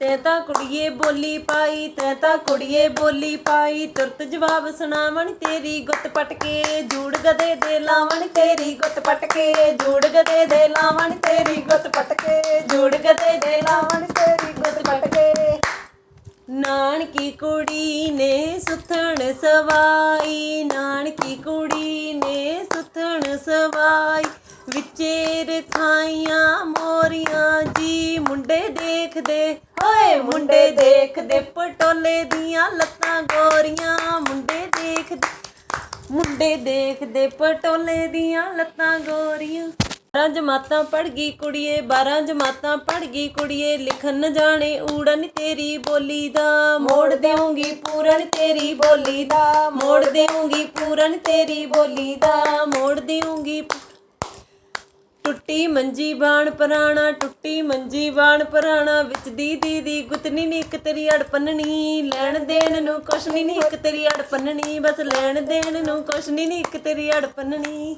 ਤੈਂ ਤਾਂ ਕੁੜੀਏ ਬੋਲੀ ਪਾਈ, ਤੈਂ ਤਾਂ ਕੁੜੀਏ ਬੋਲੀ ਪਾਈ। ਤੁਰਤ ਜਵਾਬ ਸੁਣਾਵਣ, ਤੇਰੀ ਗੁੱਤ ਪਟਕੇ। ਜੂੜ ਗਦੇ ਦੇ ਲਾਵਣ, ਤੇਰੀ ਗੁੱਤ ਪਟਕੇ। ਜੂੜ ਗਦੇ ਦੇ ਲਾਵਣ, ਤੇਰੀ ਗੁੱਤ ਪਟਕੇ। ਜੂੜ ਗਦੇ ਦੇ ਲਾਵਣ, ਤੇਰੀ ਗੁੱਤ ਪਟਕੇ। ਨਾਨਕੀ ਕੁੜੀ ਨੇ ਸੁਥਣ ਸਵਾਈ। ਨਾਨਕੀ ਕੁੜੀ ਨੇ ਸੁਥਣ ਸਵਾਈ। ਵਿਚੇ ਖਾਈਆਂ ਮੋਰੀਆਂ ਦੇਖਦੇ ਓਏ ਮੁੰਡੇ ਦੇਖਦੇ, ਪਟੋਲੇ ਦੀਆਂ ਲੱਤਾਂ ਗੋਰੀਆਂ, ਮੁੰਡੇ ਦੇਖਦੇ ਮੁੰਡੇ ਦੇਖਦੇ, ਪਟੋਲੇ ਦੀਆਂ ਲੱਤਾਂ ਗੋਰੀਆਂ। 12 ਜਮਾਤਾਂ ਪੜ ਗਈ ਕੁੜੀਏ 12 ਜਮਾਤਾਂ ਪੜ ਗਈ ਕੁੜੀਏ, ਲਿਖਣ ਜਾਣੇ ਊੜਨ ਤੇਰੀ ਬੋਲੀ ਦਾ, ਮੋੜ ਦੇਵਾਂਗੀ ਪੂਰਨ ਤੇਰੀ ਬੋਲੀ ਦਾ, ਮੋੜ ਦੇਵਾਂਗੀ ਪੂਰਨ ਤੇਰੀ ਬੋਲੀ ਦਾ, ਮੋੜ ਦੇਵਾਂਗੀ ਟੁੱਟੀ ਮੰਜੀ ਬਾਣ ਪੁਰਾਣਾ, ਟੁੱਟੀ ਮੰਜੀ ਬਾਣ ਪੁਰਾਣਾ, ਵਿੱਚ ਦੀ ਦੀ ਦੀ ਗੁੱਤਨੀ ਨੀ ਇੱਕ ਤੇਰੀ ਅੜ ਪੰਨਣੀ ਲੈਣ ਦੇਣ ਨੂੰ ਕੁਛ ਨੀ ਨੀ ਇੱਕ ਤੇਰੀ ਅੜ ਪੰਨਣੀ ਬਸ ਲੈਣ ਦੇਣ ਨੂੰ ਕੁਛ ਨੀ ਨੀ ਇੱਕ ਤੇਰੀ ਅੜ ਪੰਨਣੀ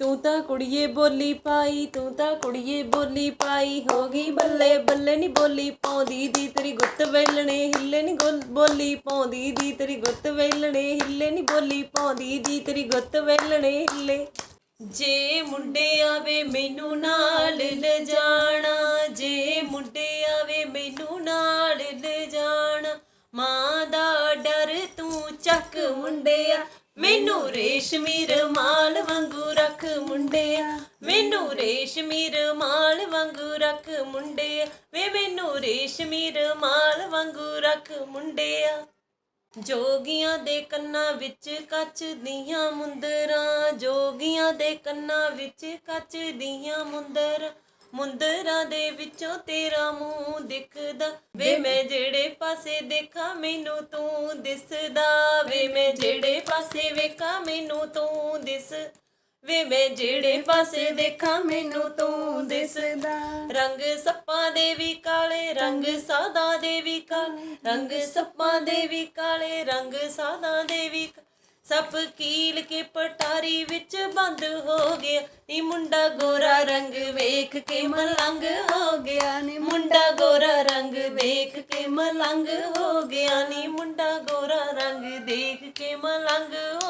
ਤੂੰ ਤਾਂ ਕੁੜੀਏ ਬੋਲੀ ਪਾਈ, ਤੂੰ ਤਾਂ ਕੁੜੀਏ ਬੋਲੀ ਪਾਈ, ਹੋ ਗਈ ਬੱਲੇ ਬੱਲੇ ਨੀ ਬੋਲੀ ਪਾਉਂਦੀ ਦੀ ਤੇਰੀ ਗੁੱਤ ਵੇਲਣੇ, ਹਿੱਲੇ ਨੀ ਗੋਲ- ਬੋਲੀ ਪਾਉਂਦੀ ਦੀ ਤੇਰੀ ਗੁੱਤ ਵੇਲਣੇ, ਹਿੱਲੇ ਨੀ ਬੋਲੀ ਪਾਉਂਦੀ ਦੀ ਤੇਰੀ ਗੁੱਤ ਵੇਲਣੇ, ਹਿੱਲੇ। ਜੇ ਮੁੰਡੇ ਆਵੇ ਮੈਨੂੰ ਨਾਲ ਲਿਜਾਣਾ ਜੇ ਮੁੰਡੇ ਆਵੇ ਮੈਨੂੰ ਨਾਲ ਲਿਜਾਣਾ ਮਾਂ ਦਾ ਡਰ ਤੂੰ ਚੱਕ ਮੁੰਡਿਆ, ਮੈਨੂੰ ਰੇਸ਼ਮੀ ਰਮਾਲ ਵਾਂਗੂ ਰੱਖ ਮੁੰਡਿਆ, ਮੈਨੂੰ ਰੇਸ਼ਮੀ ਰਮਾਲ ਵਾਂਗੂ ਰੱਖ ਮੁੰਡਿਆ, ਵੇ ਮੈਨੂੰ ਰੇਸ਼ਮੀ ਰਮਾਲ ਵਾਂਗੂ ਰੱਖ ਮੁੰਡਿਆ। ਜੋਗੀਆਂ ਦੇ ਕੰਨਾਂ ਵਿੱਚ ਕੱਚ ਦੀਆਂ ਮੁੰਦਰਾਂ, ਜੋਗੀਆਂ ਦੇ ਕੰਨਾਂ ਵਿੱਚ ਕੱਚ ਦੀਆਂ ਮੁੰਦਰਾਂ ਮੁੰਦਰਾਂ ਦੇ ਵਿੱਚੋਂ ਤੇਰਾ ਮੂੰਹ ਦਿਖਦਾ। ਵੇ ਮੈਂ ਜਿਹੜੇ ਪਾਸੇ ਦੇਖਾਂ, ਮੈਨੂੰ ਤੂੰ ਦਿਸਦਾ। ਵੇ ਮੈਂ ਜਿਹੜੇ ਪਾਸੇ ਵੇਖਾਂ, ਮੈਨੂੰ ਤੂੰ ਦਿਸ ਵੇ ਮੈਂ ਜਿਹੜੇ ਪਾਸੇ ਦੇਖਾਂ, ਮੈਨੂੰ ਤੂੰ ਦਿਸਦਾ। ਰੰਗ ਸੱਪਾਂ ਦੇ ਵੀ ਕਾਲੇ, ਰੰਗ ਸਾਦਾ ਦੇ ਵੀ ਕਾਲੇ। ਰੰਗ ਸੱਪਾਂ ਦੇ ਵੀ ਕਾਲੇ, ਰੰਗ ਸਾਦਾ ਦੇ ਵੀ ਸੱਪ ਕੀਲ ਕੇ ਪਟਾਰੀ ਵਿੱਚ ਬੰਦ ਹੋ ਗਿਆ। ਨੀ ਮੁੰਡਾ ਗੋਰਾ ਰੰਗ ਵੇਖ ਕੇ ਮਲੰਗ ਹੋ ਗਿਆ। ਨੀ ਮੁੰਡਾ ਗੋਰਾ ਰੰਗ ਵੇਖ ਕੇ ਮਲੰਗ ਹੋ ਗਿਆ। ਨੀ ਮੁੰਡਾ ਗੋਰਾ ਰੰਗ ਦੇਖ ਕੇ ਮਲੰਗ